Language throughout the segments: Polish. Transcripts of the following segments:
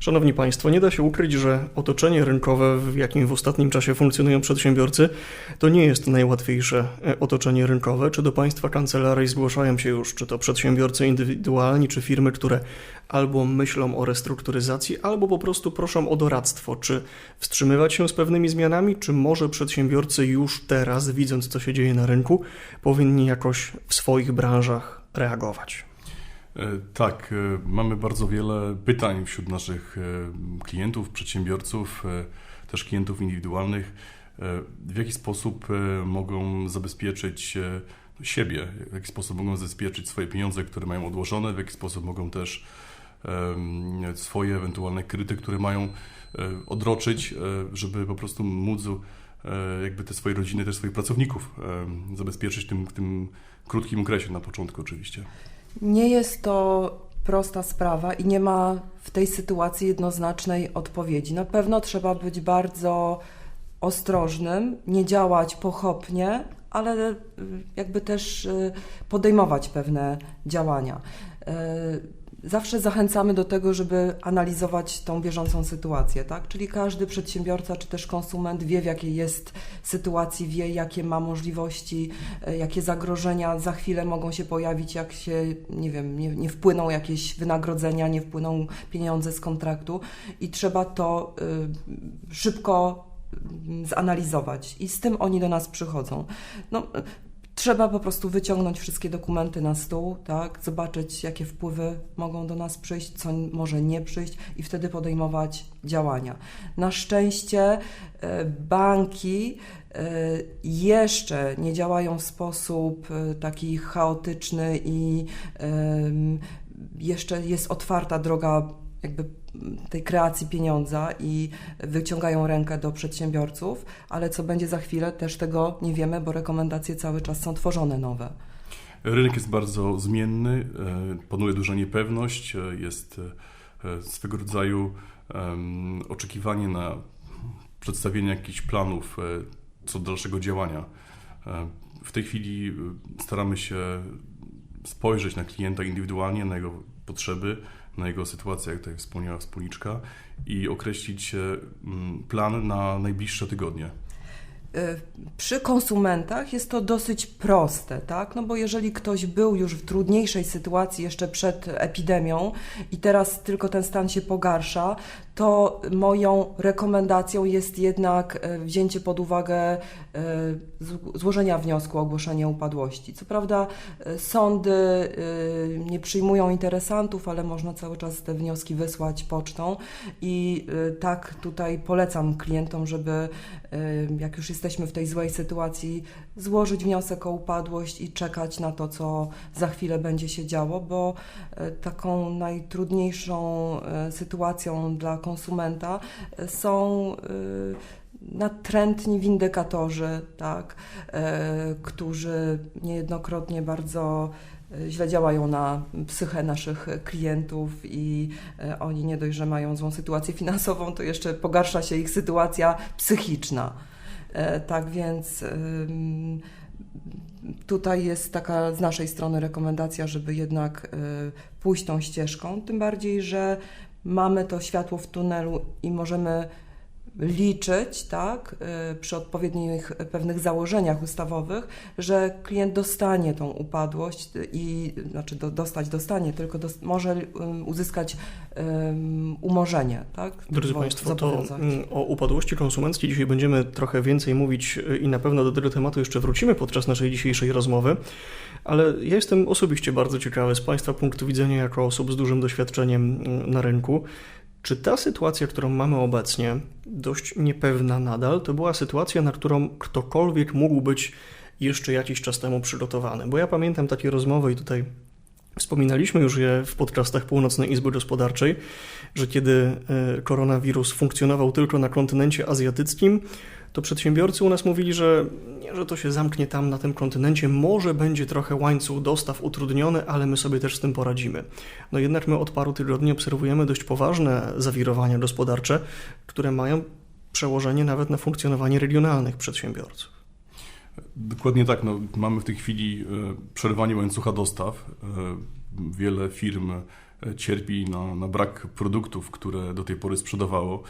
Szanowni Państwo, nie da się ukryć, że otoczenie rynkowe, w jakim w ostatnim czasie funkcjonują przedsiębiorcy, to nie jest najłatwiejsze e, otoczenie rynkowe. Czy do Państwa kancelarii zgłaszają się już, czy to przedsiębiorcy indywidualni, czy firmy, które albo myślą o restrukturyzacji, albo po prostu proszą o doradztwo, czy wstrzymywać się z pewnymi zmianami, czy może przedsiębiorcy już teraz, widząc co się dzieje na rynku, powinni jakoś w swoich branżach reagować? E, tak, e, mamy bardzo wiele pytań wśród naszych e, klientów, przedsiębiorców, też klientów indywidualnych. W jaki sposób mogą zabezpieczyć siebie, w jaki sposób mogą zabezpieczyć swoje pieniądze, które mają odłożone, w jaki sposób mogą też swoje ewentualne kredyty, które mają odroczyć, żeby po prostu móc jakby te swoje rodziny, też swoich pracowników zabezpieczyć w tym, w tym krótkim okresie na początku oczywiście. Nie jest to prosta sprawa i nie ma w tej sytuacji jednoznacznej odpowiedzi. Na pewno trzeba być bardzo ostrożnym, nie działać pochopnie, ale y, jakby też y, podejmować pewne działania. Zawsze zachęcamy do tego, żeby analizować tą bieżącą sytuację, tak? Czyli każdy przedsiębiorca czy też konsument wie, w jakiej jest sytuacji, wie, jakie ma możliwości, e, jakie zagrożenia za chwilę mogą się pojawić, jak się, nie wiem, nie, nie wpłyną jakieś wynagrodzenia, nie wpłyną pieniądze z kontraktu i trzeba to y, szybko mm, zanalizować i z tym oni do nas przychodzą. No, Trzeba po prostu wyciągnąć wszystkie dokumenty na stół, tak, zobaczyć, jakie wpływy mogą do nas przyjść, co może nie przyjść i wtedy podejmować działania. Na szczęście e, banki e, jeszcze nie działają w sposób e, taki chaotyczny i jeszcze jest otwarta droga jakby tej kreacji pieniądza i wyciągają rękę do przedsiębiorców, ale co będzie za chwilę, też tego nie wiemy, bo rekomendacje cały czas są tworzone nowe. Rynek jest bardzo zmienny, e, panuje duża niepewność, e, jest e, swego rodzaju oczekiwanie na przedstawienie jakichś planów co do dalszego działania. W tej chwili staramy się spojrzeć na klienta indywidualnie, na jego potrzeby, na jego sytuację, jak tutaj wspomniała wspólniczka, i określić mm, plan na najbliższe tygodnie. Y, przy konsumentach jest to dosyć proste, tak? No bo jeżeli ktoś był już w trudniejszej sytuacji jeszcze przed epidemią i teraz tylko ten stan się pogarsza, to moją rekomendacją jest jednak e, wzięcie pod uwagę e, złożenia wniosku o ogłoszenie upadłości. Co prawda sądy nie przyjmują interesantów, ale można cały czas te wnioski wysłać pocztą i tak tutaj polecam klientom, żeby jak już jesteśmy w tej złej sytuacji, złożyć wniosek o upadłość i czekać na to, co za chwilę będzie się działo, bo taką najtrudniejszą sytuacją dla konsumenta e, są e, natrętni windykatorzy, tak, e, którzy niejednokrotnie bardzo źle działają na psychę naszych klientów i oni nie dość, że mają złą sytuację finansową, to jeszcze pogarsza się ich sytuacja psychiczna. Tak więc tutaj jest taka z naszej strony rekomendacja, żeby jednak pójść tą ścieżką, tym bardziej, że mamy to światło w tunelu i możemy liczyć, tak, y, przy odpowiednich pewnych założeniach ustawowych, że klient dostanie tą upadłość i znaczy do, dostać dostanie, tylko dos, może um, uzyskać um, umorzenie, tak? Drodzy Państwo, to mm, o upadłości konsumenckiej dzisiaj będziemy trochę więcej mówić y, i na pewno do tego tematu jeszcze wrócimy podczas naszej dzisiejszej rozmowy, ale ja jestem osobiście bardzo ciekawy z Państwa punktu widzenia jako osób z dużym doświadczeniem mm, na rynku. Czy ta sytuacja, którą mamy obecnie, dość niepewna nadal, to była sytuacja, na którą ktokolwiek mógł być jeszcze jakiś czas temu przygotowany? Bo ja pamiętam takie rozmowy i tutaj Wspominaliśmy już je w podcastach Północnej Izby Gospodarczej, że kiedy e, koronawirus funkcjonował tylko na kontynencie azjatyckim, to przedsiębiorcy u nas mówili, że nie, że to się zamknie tam na tym kontynencie, może będzie trochę łańcuch dostaw utrudniony, ale my sobie też z tym poradzimy. No jednak my od paru tygodni obserwujemy dość poważne zawirowania gospodarcze, które mają przełożenie nawet na funkcjonowanie regionalnych przedsiębiorców. Dokładnie tak. No, mamy w tej chwili e, przerwanie łańcucha dostaw. E, wiele firm cierpi na, na brak produktów, które do tej pory sprzedawało.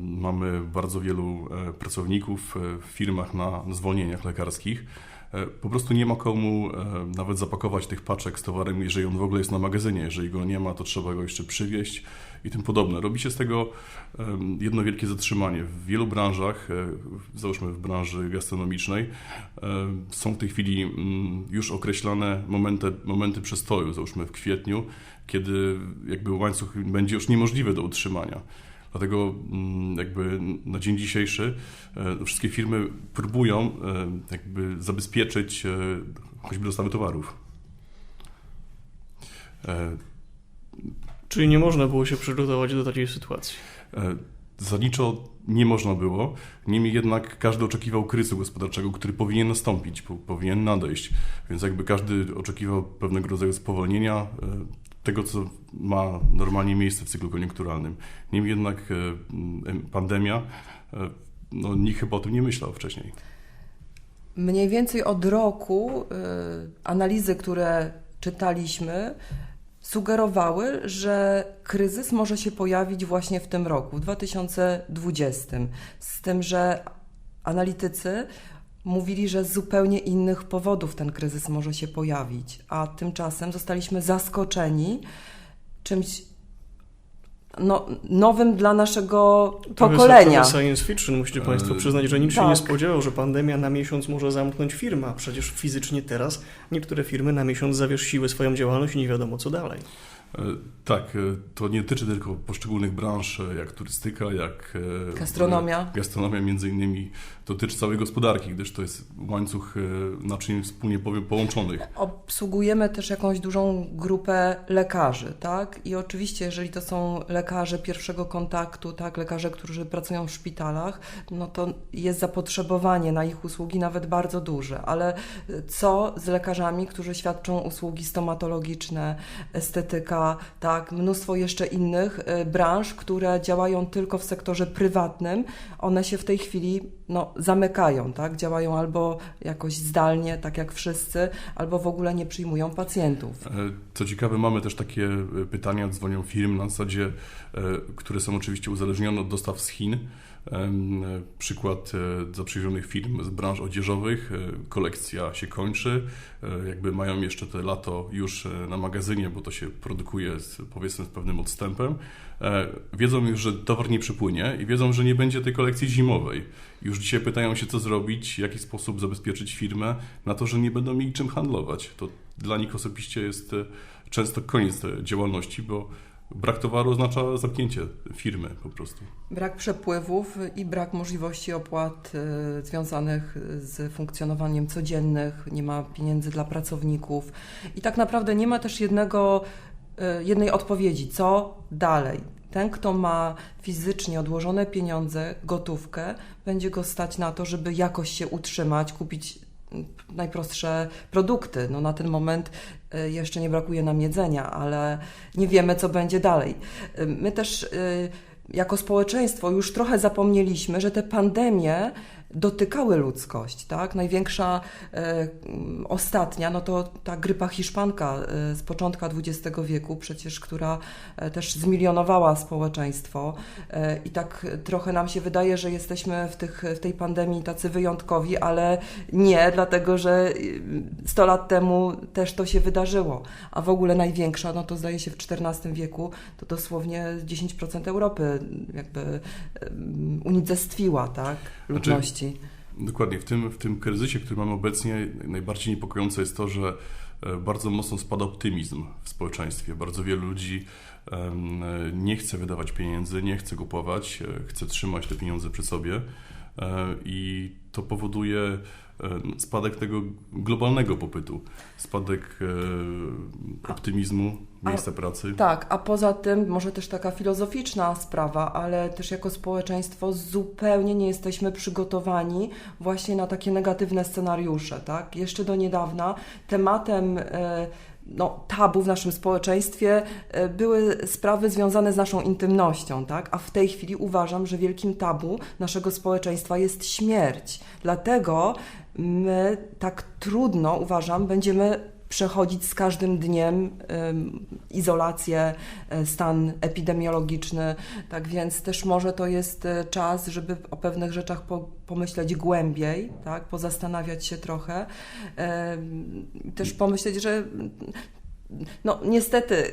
Mamy bardzo wielu pracowników w firmach na zwolnieniach lekarskich E, po prostu nie ma komu e, nawet zapakować tych paczek z towarem, jeżeli on w ogóle jest na magazynie. Jeżeli go nie ma, to trzeba go jeszcze przywieźć i tym podobne. Robi się z tego jedno wielkie zatrzymanie. W wielu branżach, e, załóżmy w branży gastronomicznej, są w tej chwili mm, już określone momenty, momenty przestoju, załóżmy w kwietniu, kiedy jakby łańcuch będzie już niemożliwy do utrzymania. Dlatego mm, jakby na dzień dzisiejszy e, wszystkie firmy próbują e, jakby zabezpieczyć e, choćby dostawy towarów. Czyli nie można było się przygotować do takiej sytuacji? Zaniczo nie można było, niemniej jednak każdy oczekiwał kryzysu gospodarczego, który powinien nastąpić, powinien nadejść. Więc jakby każdy oczekiwał pewnego rodzaju spowolnienia, tego, co ma normalnie miejsce w cyklu koniunkturalnym. Niemniej jednak e, pandemia, e, no, nikt chyba o tym nie myślał wcześniej. Mniej więcej od roku e, analizy, które czytaliśmy, sugerowały, że kryzys może się pojawić właśnie w tym roku, w 2020. Z tym, że analitycy mówili, że z zupełnie innych powodów ten kryzys może się pojawić, a tymczasem zostaliśmy zaskoczeni czymś no, nowym dla naszego to pokolenia. To science fiction, musicie Państwo przyznać, że nikt tak. się nie tak. spodziewał, że pandemia na miesiąc może zamknąć firmę, a przecież fizycznie teraz niektóre firmy na miesiąc zawiesiły swoją działalność i nie wiadomo co dalej. E, tak, e, to nie dotyczy tylko poszczególnych branż, e, jak turystyka, jak gastronomia. Gastronomia między innymi dotyczy całej gospodarki, gdyż to jest łańcuch naczyń wspólnie połączonych. Obsługujemy też jakąś dużą grupę lekarzy, tak? I oczywiście, jeżeli to są lekarze pierwszego kontaktu, tak, lekarze, którzy pracują w szpitalach, no to jest zapotrzebowanie na ich usługi nawet bardzo duże, ale co z lekarzami, którzy świadczą usługi stomatologiczne, estetyka, tak, mnóstwo jeszcze innych y, branż, które działają tylko w sektorze prywatnym, one się w tej chwili no, zamykają, tak, działają albo jakoś zdalnie, tak jak wszyscy, albo w ogóle nie przyjmują pacjentów. E, co ciekawe, mamy też takie e, pytania, dzwonią firm na zasadzie, e, które są oczywiście uzależnione od dostaw z Chin, Przykład e, zaprzyjaźnionych firm z branż odzieżowych. E, kolekcja się kończy. E, jakby mają jeszcze te lato już na magazynie, bo to się produkuje z, powiedzmy z pewnym odstępem. Wiedzą już, że towar nie przypłynie i wiedzą, że nie będzie tej kolekcji zimowej. Już dzisiaj pytają się, co zrobić, w jaki sposób zabezpieczyć firmę na to, że nie będą mieli czym handlować. To dla nich osobiście jest często koniec działalności, bo Brak towaru oznacza zamknięcie firmy po prostu. Brak przepływów i brak możliwości opłat y, związanych z funkcjonowaniem codziennych, nie ma pieniędzy dla pracowników i tak naprawdę nie ma też jednego, y, jednej odpowiedzi, co dalej. Ten, kto ma fizycznie odłożone pieniądze, gotówkę, będzie go stać na to, żeby jakoś się utrzymać, kupić najprostsze produkty. No na ten moment y, jeszcze nie brakuje nam jedzenia, ale nie wiemy, co będzie dalej. Y, my też y, jako społeczeństwo już trochę zapomnieliśmy, że te pandemie dotykały ludzkość. Tak? Największa e, ostatnia, no to ta grypa hiszpanka e, z początku XX wieku, przecież, która e, też zmilionowała społeczeństwo e, i tak trochę nam się wydaje, że jesteśmy w, tych, w tej pandemii tacy wyjątkowi, ale nie, dlatego że 100 lat temu też to się wydarzyło, a w ogóle największa, no to zdaje się w XIV wieku, to dosłownie 10% Europy jakby unicestwiła, tak, znaczy, ludności. Znaczy, dokładnie, w tym, w tym kryzysie, który mamy obecnie, najbardziej niepokojące jest to, że e, bardzo mocno spada optymizm w społeczeństwie. Bardzo wielu ludzi nie chce wydawać pieniędzy, nie chce kupować, e, chce trzymać te pieniądze przy sobie e, i to powoduje E, spadek tego globalnego popytu, spadek e, optymizmu, miejsca pracy. Tak, a poza tym może też taka filozoficzna sprawa, ale też jako społeczeństwo zupełnie nie jesteśmy przygotowani właśnie na takie negatywne scenariusze. Tak? Jeszcze do niedawna tematem e, no, tabu w naszym społeczeństwie e, były sprawy związane z naszą intymnością, tak? a w tej chwili uważam, że wielkim tabu naszego społeczeństwa jest śmierć. Dlatego my tak trudno, uważam, będziemy przechodzić z każdym dniem izolację, e, stan epidemiologiczny. Tak więc też może to jest e, czas, żeby o pewnych rzeczach po, pomyśleć głębiej, tak? pozastanawiać się trochę. Też pomyśleć, że no niestety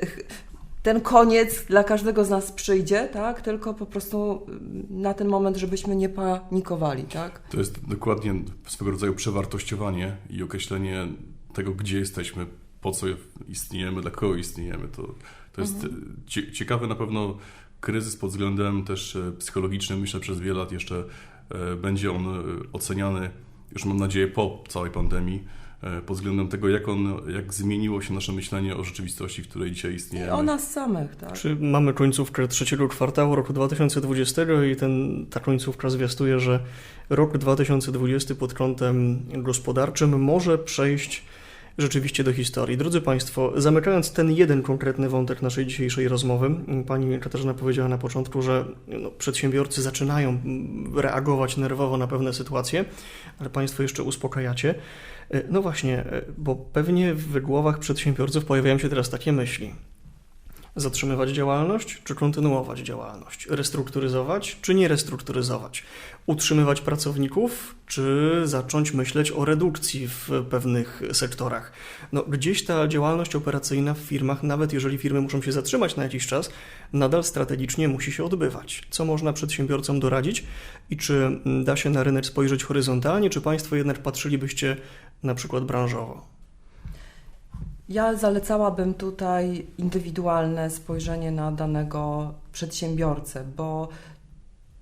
ten koniec dla każdego z nas przyjdzie, tak? Tylko po prostu na ten moment, żebyśmy nie panikowali, tak? To jest dokładnie swego rodzaju przewartościowanie i określenie tego, gdzie jesteśmy, po co istniejemy, dla kogo istniejemy. To, to jest mhm. ciekawy na pewno kryzys pod względem też e, psychologicznym. Myślę, przez wiele lat jeszcze e, będzie on e, oceniany, już mam nadzieję, po całej pandemii pod względem tego, jak, on, jak zmieniło się nasze myślenie o rzeczywistości, w której dzisiaj istniejemy. I o nas samych, tak. Czy mamy końcówkę trzeciego kwartału roku 2020 i ten, ta końcówka zwiastuje, że rok 2020 pod kątem gospodarczym może przejść rzeczywiście do historii. Drodzy Państwo, zamykając ten jeden konkretny wątek naszej dzisiejszej rozmowy, Pani Katarzyna powiedziała na początku, że no, przedsiębiorcy zaczynają reagować nerwowo na pewne sytuacje, ale Państwo jeszcze uspokajacie. No właśnie, bo pewnie w głowach przedsiębiorców pojawiają się teraz takie myśli. Zatrzymywać działalność, czy kontynuować działalność? Restrukturyzować, czy nie restrukturyzować? Utrzymywać pracowników, czy zacząć myśleć o redukcji w pewnych sektorach? No, gdzieś ta działalność operacyjna w firmach, nawet jeżeli firmy muszą się zatrzymać na jakiś czas, nadal strategicznie musi się odbywać. Co można przedsiębiorcom doradzić i czy da się na rynek spojrzeć horyzontalnie, czy Państwo jednak patrzylibyście na przykład branżowo? Ja zalecałabym tutaj indywidualne spojrzenie na danego przedsiębiorcę, bo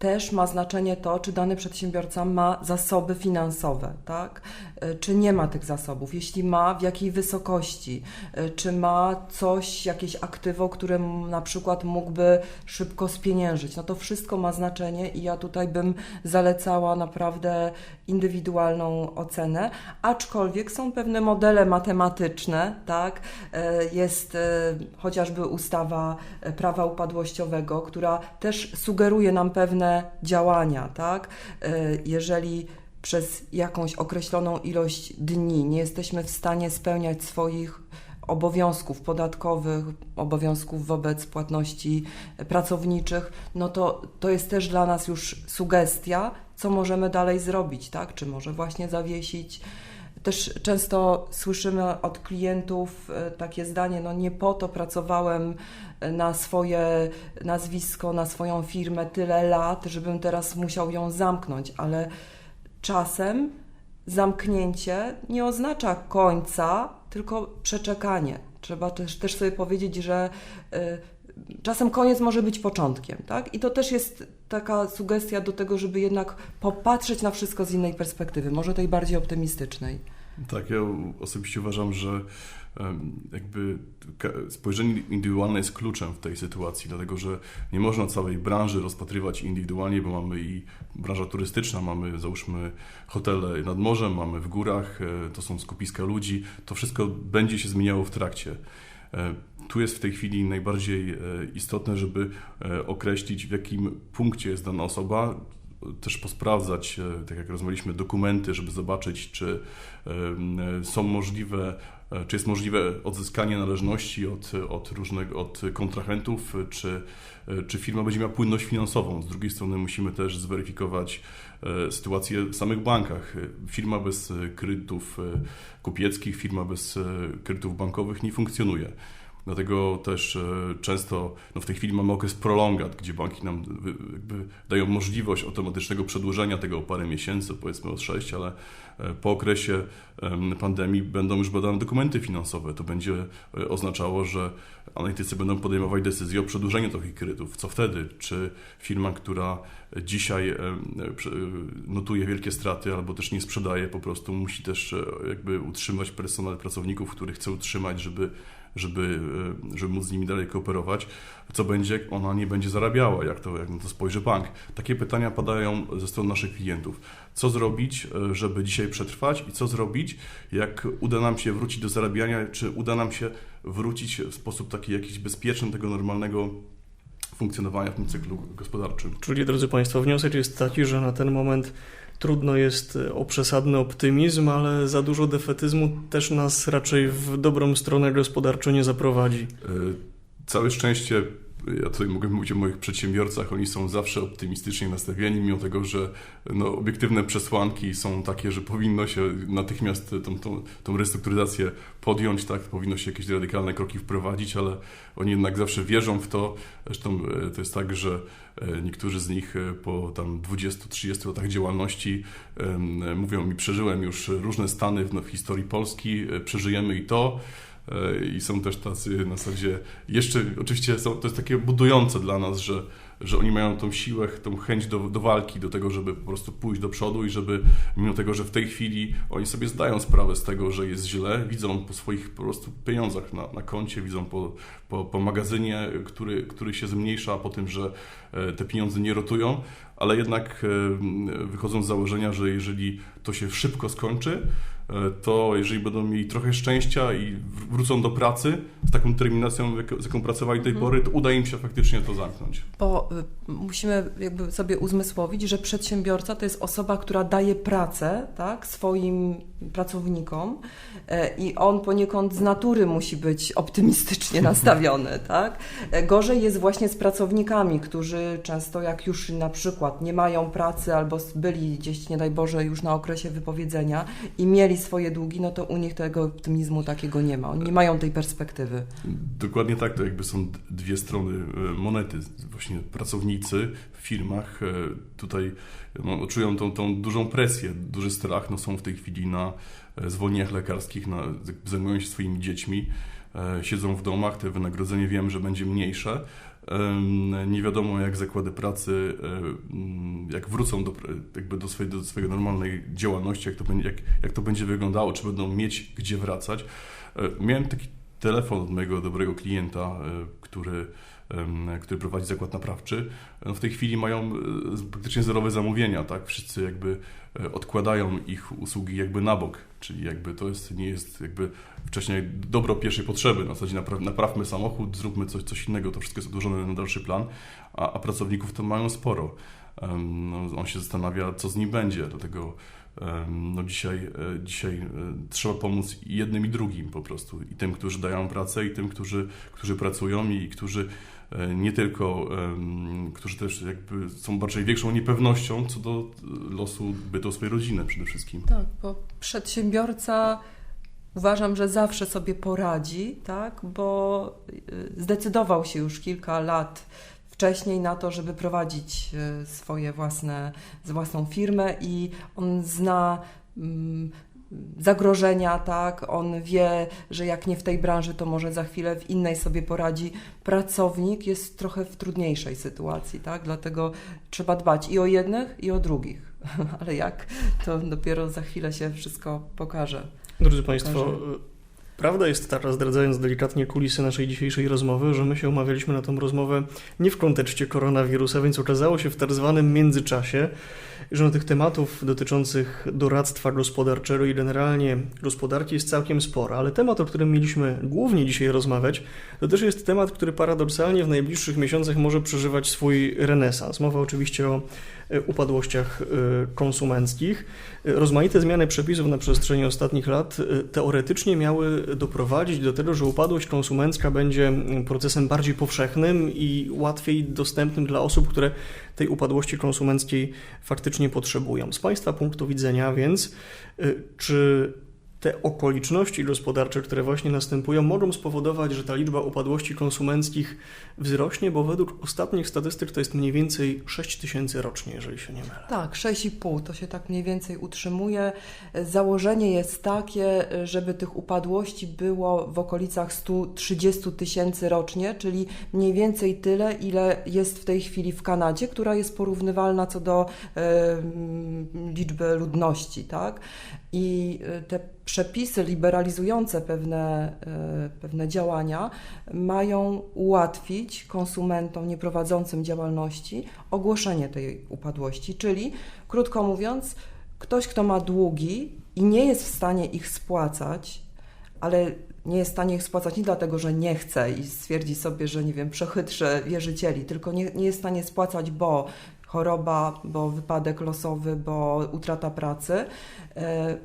też ma znaczenie to, czy dany przedsiębiorca ma zasoby finansowe, tak? E, czy nie ma tych zasobów? Jeśli ma, w jakiej wysokości? E, czy ma coś, jakieś aktywo, które na przykład mógłby szybko spieniężyć? No to wszystko ma znaczenie i ja tutaj bym zalecała naprawdę indywidualną ocenę, aczkolwiek są pewne modele matematyczne, tak? E, jest chociażby ustawa prawa upadłościowego, która też sugeruje nam pewne działania, tak? E, jeżeli przez jakąś określoną ilość dni nie jesteśmy w stanie spełniać swoich obowiązków podatkowych, obowiązków wobec płatności pracowniczych, no to to jest też dla nas już sugestia, co możemy dalej zrobić, tak? Czy może właśnie zawiesić też często słyszymy od klientów e, takie zdanie, no nie po to pracowałem e, na swoje nazwisko, na swoją firmę tyle lat, żebym teraz musiał ją zamknąć, ale czasem zamknięcie nie oznacza końca, tylko przeczekanie. Trzeba też, też sobie powiedzieć, że y, czasem koniec może być początkiem, tak? I to też jest taka sugestia do tego, żeby jednak popatrzeć na wszystko z innej perspektywy, może tej bardziej optymistycznej. Tak, ja osobiście uważam, że jakby spojrzenie indywidualne jest kluczem w tej sytuacji, dlatego że nie można całej branży rozpatrywać indywidualnie, bo mamy i branża turystyczna, mamy załóżmy hotele nad morzem, mamy w górach, e, to są skupiska ludzi, to wszystko będzie się zmieniało w trakcie. E, tu jest w tej chwili najbardziej e, istotne, żeby określić, w jakim punkcie jest dana osoba, też posprawdzać, e, tak jak rozmawialiśmy, dokumenty, żeby zobaczyć, czy e, są możliwe, e, czy jest możliwe odzyskanie należności od, od różnych od kontrahentów, czy, czy firma będzie miała płynność finansową. Z drugiej strony musimy też zweryfikować sytuację w samych bankach. Firma bez kredytów kupieckich, firma bez kredytów bankowych nie funkcjonuje. Dlatego też e, często no w tej chwili mamy okres prolongat, gdzie banki nam dają możliwość automatycznego przedłużenia tego o parę miesięcy, powiedzmy o 6, ale e, po okresie pandemii będą już badane dokumenty finansowe. To będzie e, oznaczało, że analitycy będą podejmować decyzje o przedłużeniu takich kredytów. Co wtedy? Czy firma, która dzisiaj notuje wielkie straty albo też nie sprzedaje, po prostu musi też jakby utrzymać personel pracowników, których chce utrzymać, żeby żeby, e, żeby móc z nimi dalej kooperować, co będzie, jak ona nie będzie zarabiała, jak to, jak na to spojrzy bank. Takie pytania padają ze strony naszych klientów. Co zrobić, e, żeby dzisiaj przetrwać i co zrobić, jak uda nam się wrócić do zarabiania, czy uda nam się wrócić w sposób taki jakiś bezpieczny, tego normalnego funkcjonowania w tym cyklu gospodarczym. Czyli, drodzy Państwo, wniosek jest taki, że na ten moment trudno jest o przesadny optymizm, ale za dużo defetyzmu też nas raczej w dobrą stronę gospodarczo nie zaprowadzi. E, całe szczęście ja tutaj mogę mówić o moich przedsiębiorcach, oni są zawsze optymistycznie nastawieni, mimo tego, że no, obiektywne przesłanki są takie, że powinno się natychmiast tą, tą, tą restrukturyzację podjąć, tak, powinno się jakieś radykalne kroki wprowadzić, ale oni jednak zawsze wierzą w to. Zresztą e, to jest tak, że e, niektórzy z nich e, po tam 20-30 latach działalności mówią mi, przeżyłem już różne stany w, no, w historii Polski, przeżyjemy i to. E, i są też tacy na zasadzie, jeszcze oczywiście są, to jest takie budujące dla nas, że, że oni mają tą siłę, tą chęć do, do walki, do tego, żeby po prostu pójść do przodu i żeby mimo tego, że w tej chwili oni sobie zdają sprawę z tego, że jest źle, widzą po swoich po prostu pieniądzach na, na koncie, widzą po, po, po magazynie, który, który się zmniejsza, po tym, że e, te pieniądze nie rotują, ale jednak e, wychodzą z założenia, że jeżeli to się szybko skończy, to jeżeli będą mieli trochę szczęścia i wrócą do pracy z taką terminacją, z jaką pracowali do tej mhm. pory, to uda im się faktycznie to zamknąć. Bo y, musimy jakby sobie uzmysłowić, że przedsiębiorca to jest osoba, która daje pracę tak, swoim pracownikom e, i on poniekąd z natury musi być optymistycznie nastawiony. Tak? E, gorzej jest właśnie z pracownikami, którzy często jak już na przykład nie mają pracy albo byli gdzieś, nie daj Boże, już na okresie wypowiedzenia i mieli swoje długi, no to u nich tego optymizmu takiego nie ma. Oni nie mają tej perspektywy. Dokładnie tak, to jakby są dwie strony e, monety. Właśnie pracownicy firmach tutaj no, czują tą, tą dużą presję, duży strach, no, są w tej chwili na e, zwolnieniach lekarskich, na, zajmują się swoimi dziećmi, e, siedzą w domach, te wynagrodzenie wiem, że będzie mniejsze. Nie wiadomo, jak zakłady pracy, e, jak wrócą do, jakby do, swojej, do swojej normalnej działalności, jak to, będzie, jak, jak to będzie wyglądało, czy będą mieć gdzie wracać. Miałem taki telefon od mojego dobrego klienta, który który prowadzi zakład naprawczy, no w tej chwili mają e, praktycznie zerowe zamówienia, tak? Wszyscy jakby e, odkładają ich usługi jakby na bok, czyli jakby to jest, nie jest jakby wcześniej dobro pierwszej potrzeby, na zasadzie napraw, naprawmy samochód, zróbmy coś, coś innego, to wszystko jest odłożone na dalszy plan, a, a pracowników to mają sporo. No, on się zastanawia, co z nim będzie, dlatego no dzisiaj, e, dzisiaj e, trzeba pomóc jednym i drugim po prostu. I tym, którzy dają pracę, i tym, którzy, którzy pracują i którzy e, nie tylko, którzy też jakby są bardziej większą niepewnością co do losu bytu swojej rodziny przede wszystkim. Tak, bo przedsiębiorca uważam, że zawsze sobie poradzi, tak, bo zdecydował się już kilka lat wcześniej na to, żeby prowadzić e, swoje własne, własną firmę i on zna mm, zagrożenia, tak? On wie, że jak nie w tej branży, to może za chwilę w innej sobie poradzi. Pracownik jest trochę w trudniejszej sytuacji, tak? Dlatego trzeba dbać i o jednych, i o drugich. Ale jak, to dopiero za chwilę się wszystko pokaże. Drodzy Państwo, Prawda jest taka, zdradzając delikatnie kulisy naszej dzisiejszej rozmowy, że my się umawialiśmy na tą rozmowę nie w kontekście koronawirusa, więc okazało się w tak zwanym międzyczasie, że na tych tematów dotyczących doradztwa gospodarczego i generalnie gospodarki jest całkiem sporo, ale temat, o którym mieliśmy głównie dzisiaj rozmawiać, to też jest temat, który paradoksalnie w najbliższych miesiącach może przeżywać swój renesans. Mowa oczywiście o e, upadłościach e, konsumenckich. E, rozmaite zmiany przepisów na przestrzeni ostatnich lat teoretycznie miały doprowadzić do tego, że upadłość konsumencka będzie procesem bardziej powszechnym i łatwiej dostępnym dla osób, które tej upadłości konsumenckiej faktycznie potrzebują. Z Państwa punktu widzenia więc, y, czy te okoliczności gospodarcze, które właśnie następują, mogą spowodować, że ta liczba upadłości konsumenckich wzrośnie, bo według ostatnich statystyk to jest mniej więcej 6 tysięcy rocznie, jeżeli się nie mylę. Tak, 6,5 to się tak mniej więcej utrzymuje. Założenie jest takie, żeby tych upadłości było w okolicach 130 tysięcy rocznie, czyli mniej więcej tyle, ile jest w tej chwili w Kanadzie, która jest porównywalna co do y, liczby ludności, tak? I y, te przepisy liberalizujące pewne, y, pewne działania mają ułatwić konsumentom nieprowadzącym działalności ogłoszenie tej upadłości, czyli krótko mówiąc, ktoś, kto ma długi i nie jest w stanie ich spłacać, ale nie jest w stanie ich spłacać nie dlatego, że nie chce i stwierdzi sobie, że nie wiem, przechytrze wierzycieli, tylko nie, nie jest w stanie spłacać, bo choroba, bo wypadek losowy, bo utrata pracy, e,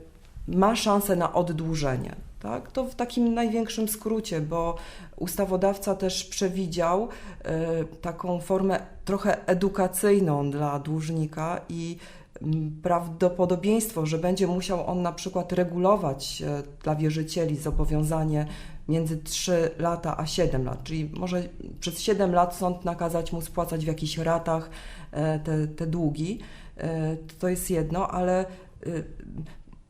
ma szansę na oddłużenie. Tak? To w takim największym skrócie, bo ustawodawca też przewidział e, taką formę trochę edukacyjną dla dłużnika i mm, prawdopodobieństwo, że będzie musiał on na przykład regulować e, dla wierzycieli zobowiązanie między 3 lata a 7 lat, czyli może przez 7 lat sąd nakazać mu spłacać w jakichś ratach e, te, te długi. To jest jedno, ale y,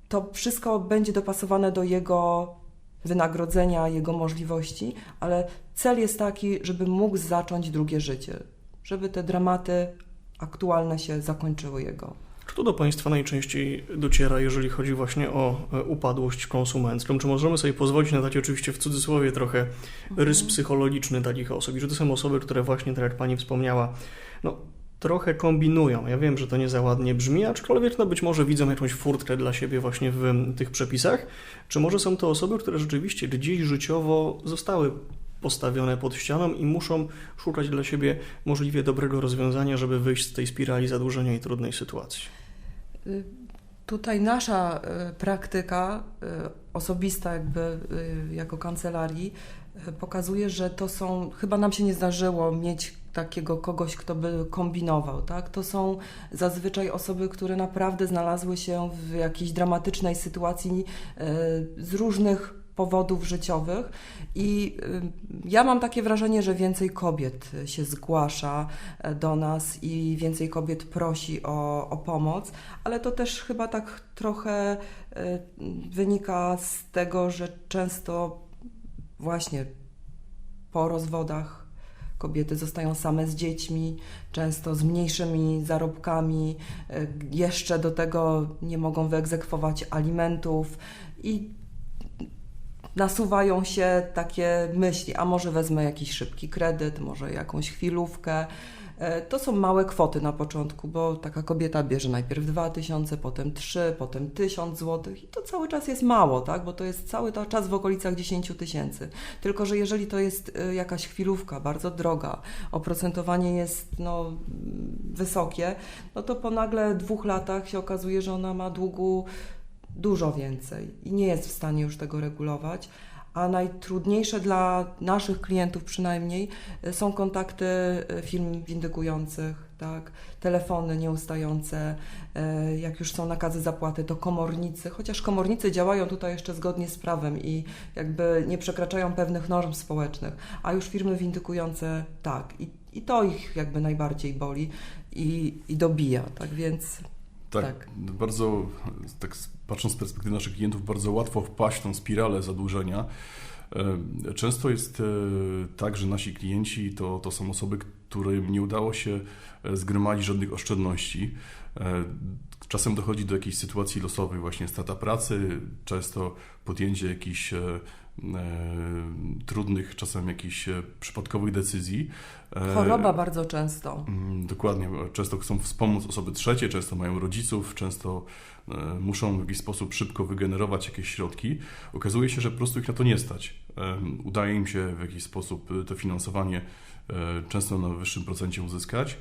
to wszystko będzie dopasowane do jego wynagrodzenia, jego możliwości, ale cel jest taki, żeby mógł zacząć drugie życie, żeby te dramaty aktualne się zakończyły jego. Kto do Państwa najczęściej dociera, jeżeli chodzi właśnie o e, upadłość konsumencką? Czy możemy sobie pozwolić na dać oczywiście w cudzysłowie trochę rys psychologiczny takich osób? I że to są osoby, które właśnie, tak jak Pani wspomniała, no trochę kombinują. Ja wiem, że to nie za ładnie brzmi, aczkolwiek no być może widzą jakąś furtkę dla siebie właśnie w em, tych przepisach. Czy może są to osoby, które rzeczywiście gdzieś życiowo zostały postawione pod ścianą i muszą szukać dla siebie możliwie dobrego rozwiązania, żeby wyjść z tej spirali zadłużenia i trudnej sytuacji? Y, Tutaj nasza y, praktyka y, osobista, jakby jako kancelarii, pokazuje, że to są, chyba nam się nie zdarzyło mieć takiego kogoś, kto by kombinował, tak? To są zazwyczaj osoby, które naprawdę znalazły się w jakiejś dramatycznej sytuacji y, z różnych powodów życiowych i y, ja mam takie wrażenie, że więcej kobiet się zgłasza e, do nas i więcej kobiet prosi o, o pomoc, ale to też chyba tak trochę wynika z tego, że często właśnie po rozwodach kobiety zostają same z dziećmi, często z mniejszymi zarobkami, y, jeszcze do tego nie mogą wyegzekwować alimentów i nasuwają się takie myśli, a może wezmę jakiś szybki kredyt, może jakąś chwilówkę. E, To są małe kwoty na początku, bo taka kobieta bierze najpierw 2000, potem 3, potem 1000 zł i to cały czas jest mało, tak? bo to jest cały to czas w okolicach 10 tysięcy. Tylko, że jeżeli to jest e, jakaś chwilówka bardzo droga, oprocentowanie jest no, wysokie, no to po nagle dwóch latach się okazuje, że ona ma długu dużo więcej i nie jest w stanie już tego regulować. A najtrudniejsze dla naszych klientów przynajmniej y, są kontakty y, firm windykujących, tak? telefony nieustające, y, jak już są nakazy zapłaty, to komornicy, chociaż komornicy działają tutaj jeszcze zgodnie z prawem i jakby nie przekraczają pewnych norm społecznych, a już firmy windykujące tak. I, i to ich jakby najbardziej boli i, i dobija, tak więc... Tak, Tak. bardzo, tak patrząc z perspektywy naszych klientów, bardzo łatwo wpaść w tą spiralę zadłużenia. E, Często jest e, tak, że nasi klienci to, to są osoby, którym nie udało się e, zgromadzić żadnych oszczędności. Czasem dochodzi do jakiejś sytuacji losowej, właśnie strata pracy, często podjęcie jakichś e, e, trudnych, czasem jakichś e, przypadkowych decyzji. Choroba bardzo często. Mm, Dokładnie. Często chcą wspomóc osoby trzecie, często mają rodziców, często muszą w jakiś sposób szybko wygenerować jakieś środki. Okazuje się, że po prostu ich na to nie stać. Udaje im się w jakiś sposób to finansowanie często na wyższym procencie uzyskać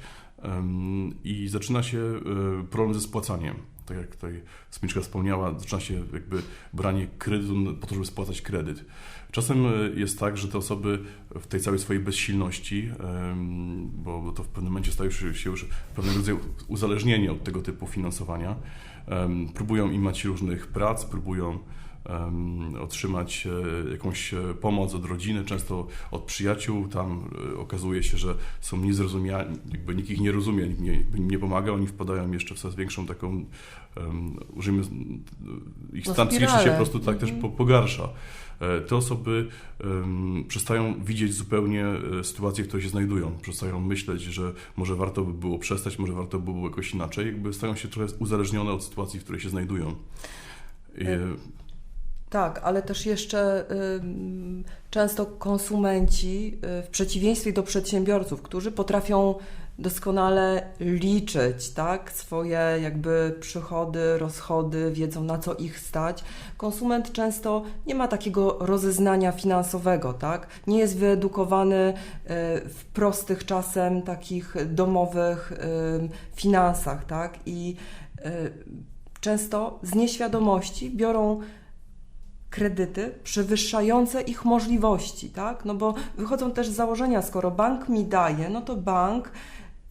i zaczyna się e, problem ze spłacaniem. Tak jak tutaj Smyczka wspomniała, zaczyna się jakby branie kredytu po to, żeby spłacać kredyt. Czasem e, jest tak, że te osoby w tej całej swojej bezsilności, bo to w pewnym momencie staje się już pewnego rodzaju uzależnienie od tego typu finansowania, próbują imać różnych prac, próbują otrzymać e, jakąś e, pomoc od rodziny, często od przyjaciół. Tam e, okazuje się, że są niezrozumiani, jakby nikt ich nie rozumie, nikt nie, nie pomaga, oni wpadają jeszcze w coraz większą taką, um, użyjmy, ich No, stan psychiczny się po prostu tak też Mhm. po, pogarsza. Te osoby em, przestają widzieć zupełnie sytuację, w której się znajdują. Przestają myśleć, że może warto by było przestać, może warto by było jakoś inaczej. Jakby stają się trochę uzależnione od sytuacji, w której się znajdują. I, Tak, ale też jeszcze często konsumenci, y, w przeciwieństwie do przedsiębiorców, którzy potrafią doskonale liczyć, tak? Swoje jakby przychody, rozchody, wiedzą na co ich stać. Konsument często nie ma takiego rozeznania finansowego, tak? Nie jest wyedukowany e, w prostych czasem takich domowych finansach, tak? I e, często z nieświadomości biorą kredyty przewyższające ich możliwości, tak? No bo wychodzą też z założenia, skoro bank mi daje, no to bank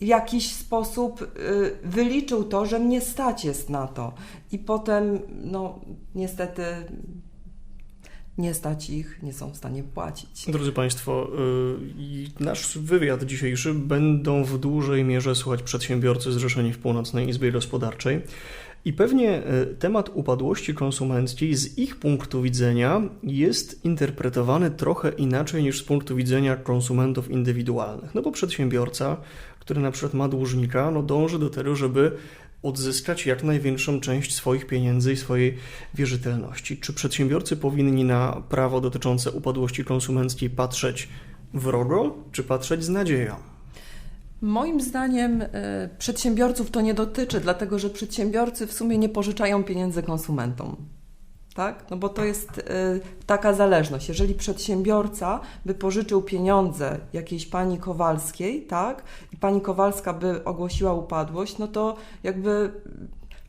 w jakiś sposób y, wyliczył to, że mnie stać jest na to. I potem, no niestety nie stać ich, nie są w stanie płacić. Drodzy Państwo, y, nasz wywiad dzisiejszy będą w dużej mierze słuchać przedsiębiorcy zrzeszeni w Północnej Izbie Gospodarczej. I pewnie e, temat upadłości konsumenckiej z ich punktu widzenia jest interpretowany trochę inaczej niż z punktu widzenia konsumentów indywidualnych. No bo przedsiębiorca, który na przykład ma dłużnika, no dąży do tego, żeby odzyskać jak największą część swoich pieniędzy i swojej wierzytelności. Czy przedsiębiorcy powinni na prawo dotyczące upadłości konsumenckiej patrzeć wrogo, czy patrzeć z nadzieją? Moim zdaniem y, przedsiębiorców to nie dotyczy, dlatego że przedsiębiorcy w sumie nie pożyczają pieniędzy konsumentom. Tak? No bo to jest y, taka zależność. Jeżeli przedsiębiorca by pożyczył pieniądze jakiejś pani Kowalskiej, tak, i pani Kowalska by ogłosiła upadłość, no to jakby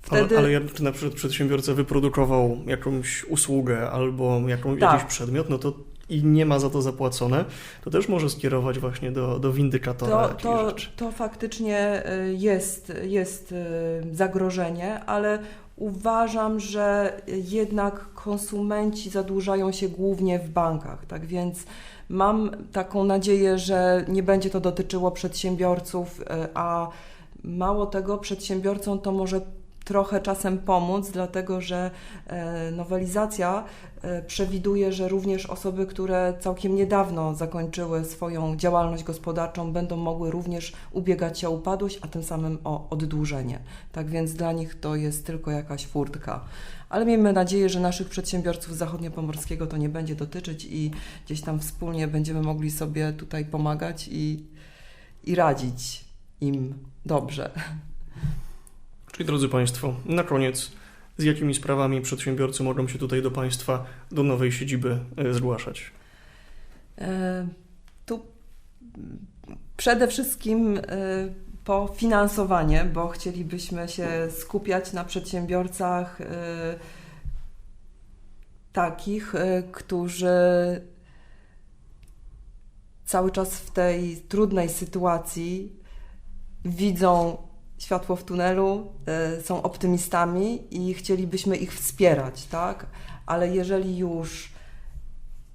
Wtedy... Ale, ale czy na przykład przedsiębiorca wyprodukował jakąś usługę albo jaką, tak. jakiś przedmiot, no to i nie ma za to zapłacone, to też może skierować właśnie do, do windykatora. To, to, to faktycznie y, jest, jest y, zagrożenie, ale uważam, że jednak konsumenci zadłużają się głównie w bankach, tak więc mam taką nadzieję, że nie będzie to dotyczyło przedsiębiorców, y, a mało tego, przedsiębiorcom to może trochę czasem pomóc, dlatego że e, nowelizacja e, przewiduje, że również osoby, które całkiem niedawno zakończyły swoją działalność gospodarczą, będą mogły również ubiegać się o upadłość, a tym samym o oddłużenie. Tak więc dla nich to jest tylko jakaś furtka. Ale miejmy nadzieję, że naszych przedsiębiorców zachodniopomorskiego to nie będzie dotyczyć i gdzieś tam wspólnie będziemy mogli sobie tutaj pomagać i, i radzić im dobrze. Czyli drodzy Państwo, na koniec, z jakimi sprawami przedsiębiorcy mogą się tutaj do Państwa, do nowej siedziby e, zgłaszać? E, tu przede wszystkim e, po finansowanie, bo chcielibyśmy się skupiać na przedsiębiorcach takich, którzy cały czas w tej trudnej sytuacji widzą światło w tunelu, y, są optymistami i chcielibyśmy ich wspierać, tak? Ale jeżeli już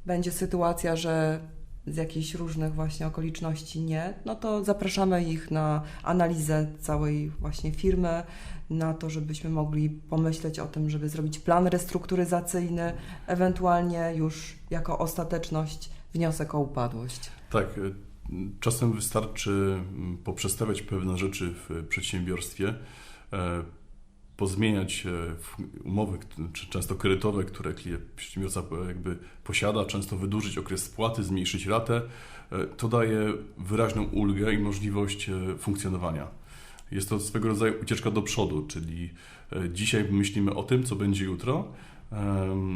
będzie sytuacja, że z jakichś różnych właśnie okoliczności nie, no to zapraszamy ich na analizę całej właśnie firmy, na to, żebyśmy mogli pomyśleć o tym, żeby zrobić plan restrukturyzacyjny, ewentualnie już jako ostateczność wniosek o upadłość. Tak, Czasem wystarczy mm, poprzestawiać pewne rzeczy w przedsiębiorstwie, e, pozmieniać e, umowy, czy często kredytowe, które przedsiębiorca jakby posiada, często wydłużyć okres spłaty, zmniejszyć ratę. E, to daje wyraźną ulgę i możliwość funkcjonowania. Jest to swego rodzaju ucieczka do przodu, czyli dzisiaj myślimy o tym, co będzie jutro,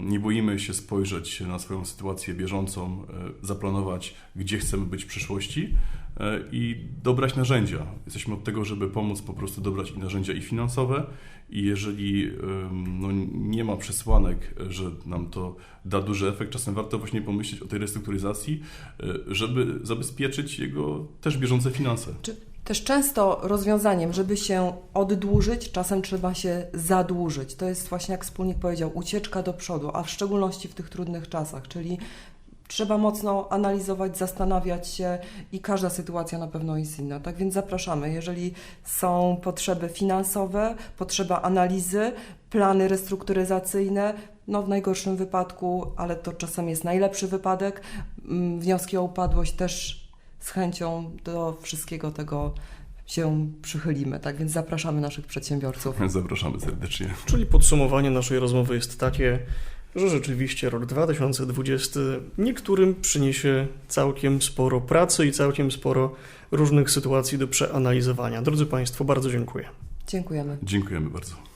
nie boimy się spojrzeć na swoją sytuację bieżącą, e, zaplanować, gdzie chcemy być w przyszłości e, i dobrać narzędzia. Jesteśmy od tego, żeby pomóc po prostu dobrać i narzędzia i finansowe i jeżeli no, nie ma przesłanek, że nam to da duży efekt, czasem warto właśnie pomyśleć o tej restrukturyzacji, e, żeby zabezpieczyć jego też bieżące finanse. Czy też często rozwiązaniem, żeby się oddłużyć, czasem trzeba się zadłużyć. To jest właśnie, jak wspólnik powiedział, ucieczka do przodu, a w szczególności w tych trudnych czasach, czyli trzeba mocno analizować, zastanawiać się i każda sytuacja na pewno jest inna. Tak więc zapraszamy, jeżeli są potrzeby finansowe, potrzeba analizy, plany restrukturyzacyjne, no w najgorszym wypadku, ale to czasem jest najlepszy wypadek, mm, wnioski o upadłość też z chęcią do wszystkiego tego się przychylimy. Tak więc zapraszamy naszych przedsiębiorców. Zapraszamy serdecznie. Czyli podsumowanie naszej rozmowy jest takie, że rzeczywiście rok 2020 niektórym przyniesie całkiem sporo pracy i całkiem sporo różnych sytuacji do przeanalizowania. Drodzy Państwo, bardzo dziękuję. Dziękujemy. Dziękujemy bardzo.